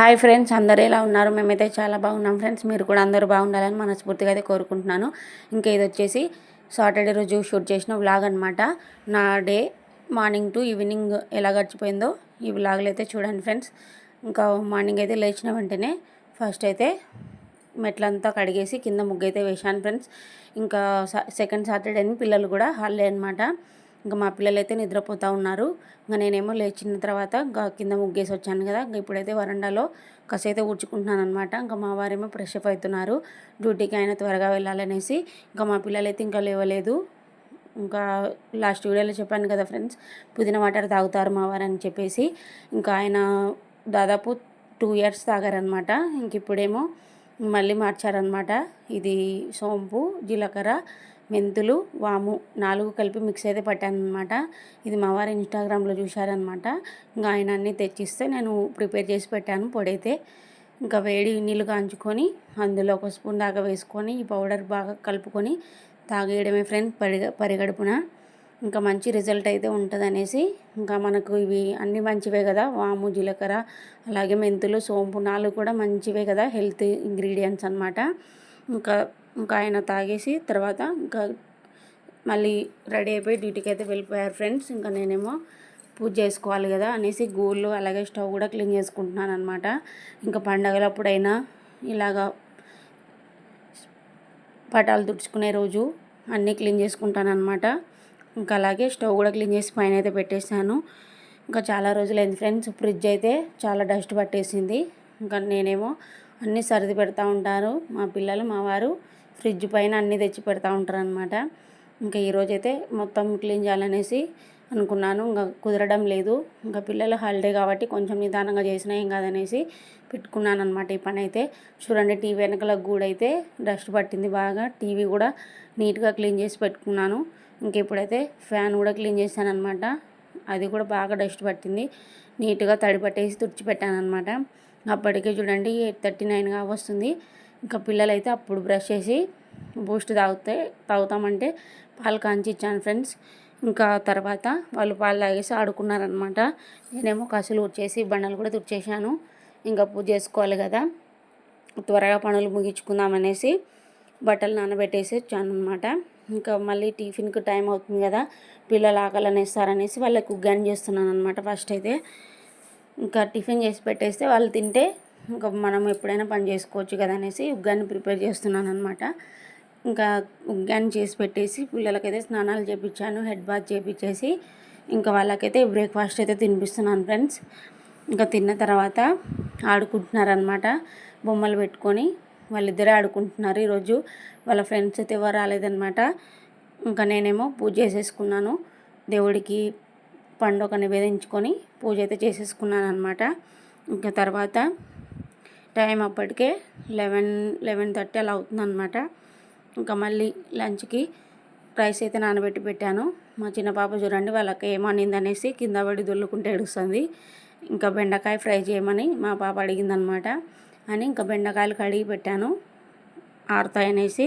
Hi friends అందరు ఎలా ఉన్నారు? మేమైతే చాలా బాగున్నాం ఫ్రెండ్స్. మీరు కూడా అందరూ బాగుండాలని మనస్ఫూర్తిగా అయితే కోరుకుంటున్నాను. ఇంకా ఇది వచ్చేసి సాటర్డే రోజు షూట్ చేసిన వ్లాగ్ అనమాట నా డే మార్నింగ్ టు ఈవినింగ్ ఎలా గడిచిపోయిందో ఈ వ్లాగ్లు అయితే చూడండి ఫ్రెండ్స్. ఇంకా మార్నింగ్ అయితే లేచిన వెంటనే ఫస్ట్ అయితే మెట్లంతా కడిగేసి కింద ముగ్గు అయితే వేశాను ఫ్రెండ్స్. ఇంకా సెకండ్ సాటర్డే అని పిల్లలు కూడా హాలిడే అనమాట ఇంకా మా పిల్లలు అయితే నిద్రపోతూ ఉన్నారు. ఇంకా నేనేమో లేచిన తర్వాత కింద ముగ్గేసి వచ్చాను కదా. ఇంకా ఇప్పుడైతే వరండాలో కసైతే ఊడ్చుకుంటున్నాను అనమాట ఇంకా మా వారేమో ఫ్రెష్ అప్ అవుతున్నారు. డ్యూటీకి ఆయన త్వరగా వెళ్ళాలనేసి ఇంకా మా పిల్లలు అయితే ఇంకా లేవలేదు. ఇంకా లాస్ట్ వీడియోలో చెప్పాను కదా ఫ్రెండ్స్ పుదీనా వాటర్ తాగుతారు మా వారని అని చెప్పేసి ఇంకా ఆయన దాదాపు టూ ఇయర్స్ తాగారనమాట ఇంక ఇప్పుడేమో మళ్ళీ మార్చారనమాట ఇది సోంపు జీలకర్ర మెంతులు వాము నాలుగు కలిపి మిక్స్ అయితే పట్టాను అనమాట ఇది మా వారు ఇన్స్టాగ్రామ్లో చూశారనమాట ఇంకా ఆయన అన్నీ తెచ్చిస్తే నేను ప్రిపేర్ చేసి పెట్టాను పొడైతే. ఇంకా వేడి నీళ్ళు కాంచుకొని అందులో ఒక స్పూన్ దాకా వేసుకొని ఈ పౌడర్ బాగా కలుపుకొని తాగేయడమే ఫ్రెండ్ పరిగ పరిగడుపున. ఇంకా మంచి రిజల్ట్ అయితే ఉంటుంది అనేసి ఇంకా మనకు ఇవి అన్నీ మంచివే కదా. వాము జీలకర్ర అలాగే మెంతులు సోంపు నాలుగు కూడా మంచివే కదా హెల్త్ ఇంగ్రీడియంట్స్ అనమాట ఇంకా ఇంకా ఆయన తాగేసి తర్వాత ఇంకా మళ్ళీ రెడీ అయిపోయి డ్యూటీకి అయితే వెళ్ళిపోయారు ఫ్రెండ్స్. ఇంకా నేనేమో పూజ చేసుకోవాలి కదా అనేసి గూళ్ళు అలాగే స్టవ్ కూడా క్లీన్ చేసుకుంటున్నాను అనమాట ఇంకా పండగలప్పుడైనా ఇలాగా పటాలు తుడుచుకునే రోజు అన్నీ క్లీన్ చేసుకుంటాను అనమాట ఇంకా అలాగే స్టవ్ కూడా క్లీన్ చేసి పైన అయితే పెట్టేశాను. ఇంకా చాలా రోజులైంది ఫ్రెండ్స్ ఫ్రిడ్జ్ అయితే చాలా డస్ట్ పట్టేసింది. ఇంకా నేనేమో అన్నీ సర్ది పెడతా ఉంటారు మా పిల్లలు మా వారు. ఫ్రిడ్జ్ పైన అన్నీ తెచ్చి పెడతా ఉంటారు అనమాట ఇంకా ఈరోజైతే మొత్తం క్లీన్ చేయాలనేసి అనుకున్నాను. ఇంకా కుదరడం లేదు. ఇంకా పిల్లలు హాలిడే కాబట్టి కొంచెం నిదానంగా చేసినా ఏం కాదనేసి పెట్టుకున్నాను అనమాట ఈ పని అయితే చూడండి టీవీ వెనకాల గూడైతే డస్ట్ పట్టింది బాగా. టీవీ కూడా నీట్గా క్లీన్ చేసి పెట్టుకున్నాను. ఇంకెప్పుడైతే ఫ్యాన్ కూడా క్లీన్ చేశాను అనమాట అది కూడా బాగా డస్ట్ పట్టింది. నీట్గా తడి పట్టేసి తుడిచిపెట్టాను అనమాట అప్పటికే చూడండి ఎయిట్ థర్టీ నైన్గా వస్తుంది. ఇంకా పిల్లలైతే అప్పుడు బ్రష్ చేసి బూస్ట్ తాగితే తాగుతామంటే పాలు కాంచి ఇచ్చాను ఫ్రెండ్స్. ఇంకా తర్వాత వాళ్ళు పాలు తాగేసి ఆడుకున్నారనమాట నేనేమో కసులు ఉడిచేసి బండలు కూడా తుడిచేసాను ఇంకా పూజ చేసుకోవాలి కదా. త్వరగా పనులు ముగించుకుందామనేసి బట్టలు నానబెట్టేసి వచ్చాను అనమాట ఇంకా మళ్ళీ టిఫిన్కి టైం అవుతుంది కదా. పిల్లలు ఆకలనేస్తారనేసి వాళ్ళకి ఉగ్గాని చేస్తున్నాను అనమాట ఫస్ట్ అయితే. ఇంకా టిఫిన్ చేసి పెట్టేస్తే వాళ్ళు తింటే ఇంకా మనం ఎప్పుడైనా పని చేసుకోవచ్చు కదా అనేసి ఉగ్గాన్ని ప్రిపేర్ చేస్తున్నాను అనమాట ఇంకా ఉగ్గాన్ని చేసి పెట్టేసి పిల్లలకైతే స్నానాలు చేపించాను హెడ్ బాత్ చేపించేసి ఇంకా వాళ్ళకైతే బ్రేక్ఫాస్ట్ అయితే తినిపిస్తున్నాను ఫ్రెండ్స్. ఇంకా తిన్న తర్వాత ఆడుకుంటున్నారనమాట బొమ్మలు పెట్టుకొని వాళ్ళిద్దరే ఆడుకుంటున్నారు ఈరోజు. వాళ్ళ ఫ్రెండ్స్ అయితే ఎవరు రాలేదనమాట ఇంకా నేనేమో పూజ చేసేసుకున్నాను. దేవుడికి పండుగ నివేదించుకొని పూజ అయితే చేసేసుకున్నాను అనమాట ఇంకా తర్వాత టైం అప్పటికే లెవెన్ లెవెన్ థర్టీ అలా అవుతుందన్నమాట. ఇంకా మళ్ళీ లంచ్కి రైస్ అయితే నానబెట్టి పెట్టాను. మా చిన్న పాప చూడండి వాళ్ళకి ఏమనింది అనేసి కింద పడి దొల్లుకుంటే ఏడుస్తుంది. ఇంకా బెండకాయ ఫ్రై చేయమని మా పాప అడిగిందనమాట అని ఇంకా బెండకాయలు కడిగి పెట్టాను. ఆరుతాయనేసి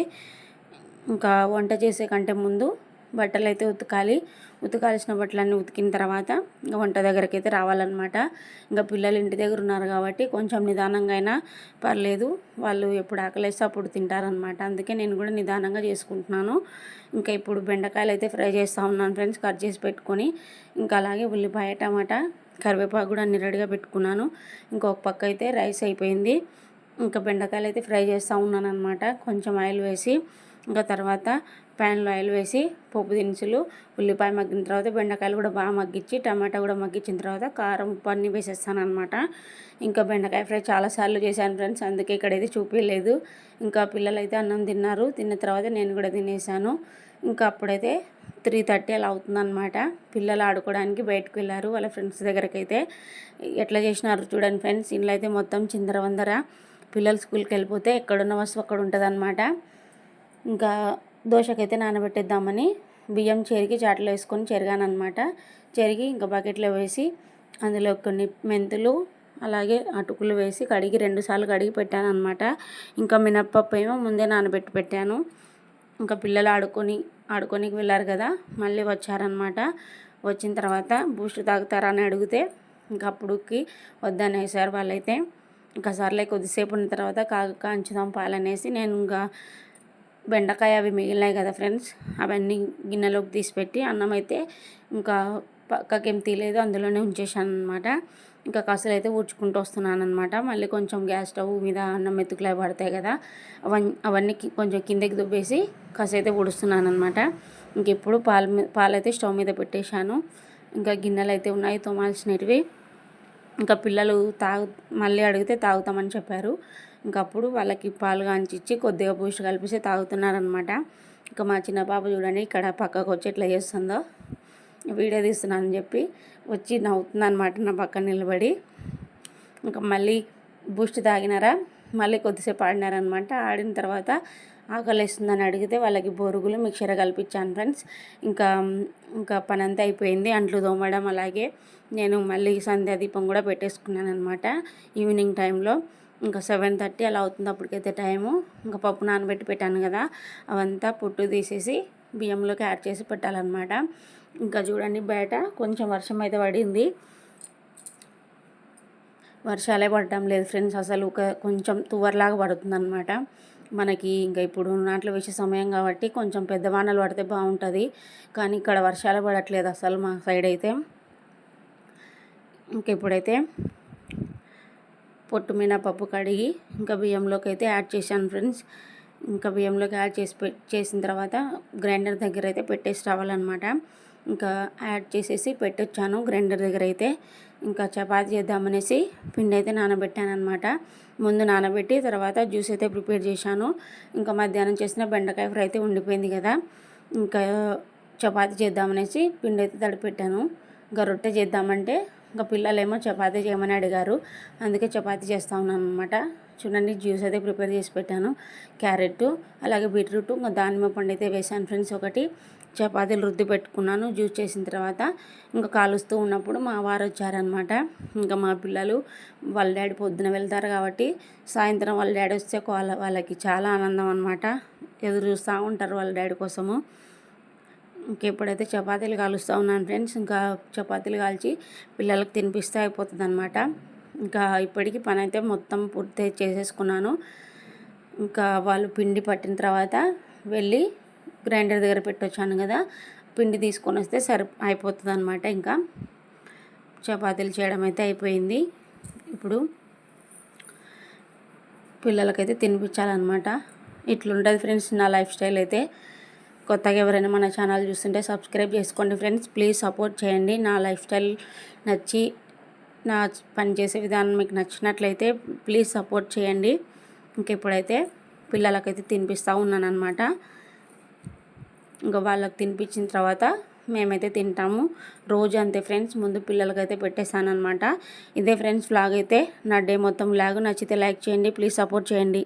ఇంకా వంట చేసే కంటే ముందు బట్టలు అయితే ఉతకాలి. ఉతకాల్సిన బట్టలన్నీ ఉతికిన తర్వాత ఇంకా వంట దగ్గరికి అయితే రావాలన్నమాట. ఇంకా పిల్లలు ఇంటి దగ్గర ఉన్నారు కాబట్టి కొంచెం నిదానంగా అయినా పర్లేదు. వాళ్ళు ఎప్పుడు ఆకలేస్తే అప్పుడు తింటారనమాట అందుకే నేను కూడా నిదానంగా చేసుకుంటున్నాను. ఇంకా ఇప్పుడు బెండకాయలు అయితే ఫ్రై చేస్తూ ఉన్నాను ఫ్రెండ్స్. కట్ చేసి పెట్టుకొని ఇంకా అలాగే ఉల్లిపాయ టమాటా కరివేపాకు కూడా అన్ని రెడీగా పెట్టుకున్నాను. ఇంకొక పక్క అయితే రైస్ అయిపోయింది. ఇంకా బెండకాయలు అయితే ఫ్రై చేస్తూ ఉన్నాను అనమాట కొంచెం ఆయిల్ వేసి ఇంకా తర్వాత ప్యాన్లో ఆయిల్ వేసి పప్పు దినుసులు ఉల్లిపాయ మగ్గిన తర్వాత బెండకాయలు కూడా బాగా మగ్గించి టమాటా కూడా మగ్గించిన తర్వాత కారం ఉప్పు అన్నీ వేసేస్తాను అనమాట ఇంకా బెండకాయ ఫ్రై చాలాసార్లు చేశాను ఫ్రెండ్స్ అందుకే ఇక్కడైతే చూపించలేదు ఇంకా పిల్లలు అయితే అన్నం తిన్నారు తిన్న తర్వాత నేను కూడా తినేసాను. ఇంకా అప్పుడైతే త్రీ థర్టీ అలా అవుతుందన్నమాట. పిల్లలు ఆడుకోవడానికి బయటకు వెళ్ళారు వాళ్ళ ఫ్రెండ్స్ దగ్గరికి అయితే ఎట్లా చేసినారు చూడండి ఫ్రెండ్స్ ఇంట్లో అయితే మొత్తం చిందరవందర. పిల్లలు స్కూల్కి వెళ్ళిపోతే ఎక్కడున్న వస్తువు అక్కడ ఉంటుంది ఇంకా దోశకైతే నానబెట్టేద్దామని బియ్యం చెరిగి చాటలో వేసుకొని చెరిగానమాట చెరిగి ఇంకా బకెట్లో వేసి అందులో కొన్ని మెంతులు అలాగే అటుకులు వేసి కడిగి రెండుసార్లు కడిగి పెట్టాను అనమాట ఇంకా మినప్పప్పు ఏమో ముందే నానబెట్టి పెట్టాను. ఇంకా పిల్లలు ఆడుకొని ఆడుకోనికి వెళ్ళారు కదా మళ్ళీ వచ్చారనమాట వచ్చిన తర్వాత బూస్ట్ తాగుతారా అని అడిగితే ఇంకా అప్పుడుకి వద్దనేసారు వాళ్ళైతే. ఇంకా సర్లే కొద్దిసేపు ఉన్న తర్వాత కాక అంచుదాం పాలనేసి నేను ఇంకా బెండకాయ అవి మిగిలినాయి కదా ఫ్రెండ్స్ అవన్నీ గిన్నెలోకి తీసి పెట్టి అన్నం అయితే ఇంకా పక్కకేం తీయలేదు అందులోనే ఉంచేసాను అనమాట ఇంకా కసలు అయితే ఊడ్చుకుంటూ వస్తున్నాను అనమాట మళ్ళీ కొంచెం గ్యాస్ స్టవ్ మీద అన్నం మెతుకులే పడతాయి కదా అవన్నీ అవన్నీ కొంచెం కిందకి దుబ్బేసి కస అయితే ఊడుస్తున్నాను అనమాట ఇంక ఇప్పుడు పాలు పాలైతే స్టవ్ మీద పెట్టేశాను. ఇంకా గిన్నెలు అయితే ఉన్నాయి తోమాల్సినవి ఇంకా పిల్లలు తాగు మళ్ళీ అడిగితే తాగుతామని చెప్పారు. ఇంకప్పుడు వాళ్ళకి పాలు కాంచిచ్చి కొద్దిగా బూస్ట్ కలిపిస్తే తాగుతున్నారనమాట ఇంకా మా చిన్న పాప చూడండి ఇక్కడ పక్కకు వచ్చి ఎట్లా చేస్తుందో. వీడియో తీస్తున్నానని చెప్పి వచ్చి నవ్వుతుందనమాట నా పక్కన నిలబడి. ఇంకా మళ్ళీ బూస్ట్ తాగినారా? మళ్ళీ కొద్దిసేపు ఆడినారనమాట ఆడిన తర్వాత ఆకలిస్తుందని అడిగితే వాళ్ళకి బొరుగులు మిక్చర్ కల్పించాను ఫ్రెండ్స్. ఇంకా ఇంకా పని అంతా అయిపోయింది. అంట్లు తోమడం అలాగే. నేను మళ్ళీ సంధ్యా దీపం కూడా పెట్టేసుకున్నాను అనమాట ఈవినింగ్ టైంలో. ఇంకా సెవెన్ థర్టీ అలా అవుతుంది అప్పటికైతే టైము. ఇంకా పప్పు నానబెట్టి పెట్టాను కదా అవంతా పుట్టు తీసేసి బియ్యంలోకి యాడ్ చేసి పెట్టాలన్నమాట. ఇంకా చూడండి బయట కొంచెం వర్షం అయితే పడింది. వర్షాలే పడటం లేదు ఫ్రెండ్స్ అసలు ఒక కొంచెం తువర్లాగా పడుతుందన్నమాట. మనకి ఇంకా ఇప్పుడు నాట్లు వేసే సమయం కాబట్టి కొంచెం పెద్ద వానలు పడితే బాగుంటుంది. కానీ ఇక్కడ వర్షాలు పడట్లేదు అసలు మా సైడ్ అయితే. ఇంక ఇప్పుడైతే పొట్టు మినపప్పు కడిగి ఇంకా బియ్యంలోకి అయితే యాడ్ చేశాను ఫ్రెండ్స్. ఇంకా బియ్యంలోకి యాడ్ చేసి చేసిన తర్వాత గ్రైండర్ దగ్గర అయితే పెట్టేసి రావాలన్నమాట. ఇంకా యాడ్ చేసేసి పెట్టొచ్చాను గ్రైండర్ దగ్గర అయితే. ఇంకా చపాతి చేద్దామనేసి పిండి అయితే నానబెట్టాను అనమాట ముందు నానబెట్టి తర్వాత జ్యూస్ అయితే ప్రిపేర్ చేశాను. ఇంకా మధ్యాహ్నం చేసిన బెండకాయ ఫ్రై అయితే ఉండిపోయింది కదా. ఇంకా చపాతి చేద్దామనేసి పిండి అయితే తడిపెట్టాను. ఇంకా రొట్టె చేద్దామంటే ఇంకా పిల్లలేమో చపాతీ చేయమని అడిగారు. అందుకే చపాతీ చేస్తూ ఉన్నాను అనమాట చూడండి జ్యూస్ అయితే ప్రిపేర్ చేసి పెట్టాను. క్యారెట్ అలాగే బీట్రూట్ ఇంకా దానిమ్మ పండు అయితే వేసాను ఫ్రెండ్స్ ఒకటి. చపాతీలు రుద్ది పెట్టుకున్నాను జ్యూస్ చేసిన తర్వాత. ఇంకా కాలుస్తూ ఉన్నప్పుడు మా వారు వచ్చారనమాట ఇంకా మా పిల్లలు వాళ్ళ డాడీ పొద్దున వెళ్తారు కాబట్టి సాయంత్రం వాళ్ళ డాడీ వస్తే వాళ్ళ వాళ్ళకి చాలా ఆనందం అనమాట ఎదురు చూస్తూ ఉంటారు వాళ్ళ డాడీ కోసము. ఇంకెప్పుడైతే చపాతీలు కాలుస్తూ ఉన్నాను ఫ్రెండ్స్ ఇంకా చపాతీలు కాల్చి పిల్లలకు తినిపిస్తే అయిపోతుంది అనమాట ఇంకా ఇప్పటికీ పని అయితే మొత్తం పూర్తి చేసేసుకున్నాను. ఇంకా వాళ్ళు పిండి పట్టిన తర్వాత వెళ్ళి గ్రైండర్ దగ్గర పెట్టొచ్చాను కదా పిండి తీసుకొని వస్తే సరి అయిపోతుంది అనమాట ఇంకా. చపాతీలు చేయడం అయితే అయిపోయింది. ఇప్పుడు పిల్లలకైతే తినిపించాలన్నమాట. ఇట్లుంటుంది ఫ్రెండ్స్ నా లైఫ్ స్టైల్ అయితే. కొత్తగా ఎవరైనా మన ఛానల్ చూస్తుంటే సబ్స్క్రైబ్ చేసుకోండి ఫ్రెండ్స్. ప్లీజ్ సపోర్ట్ చేయండి. నా లైఫ్ స్టైల్ నచ్చి నా పని చేసే విధానం మీకు నచ్చినట్లయితే ప్లీజ్ సపోర్ట్ చేయండి. ఇంకెప్పుడైతే పిల్లలకైతే తినిపిస్తూ ఉన్నానమాట ఇంకా వాళ్ళకి తినిపించిన తర్వాత మేమైతే తింటాము. రోజు అంతే ఫ్రెండ్స్ ముందు పిల్లలకైతే పెట్టేస్తాను ఇదే ఫ్రెండ్స్ ఫ్లాగ్ అయితే నా డే మొత్తం లాగ్ నచ్చితే లైక్ చేయండి ప్లీజ్ సపోర్ట్ చేయండి.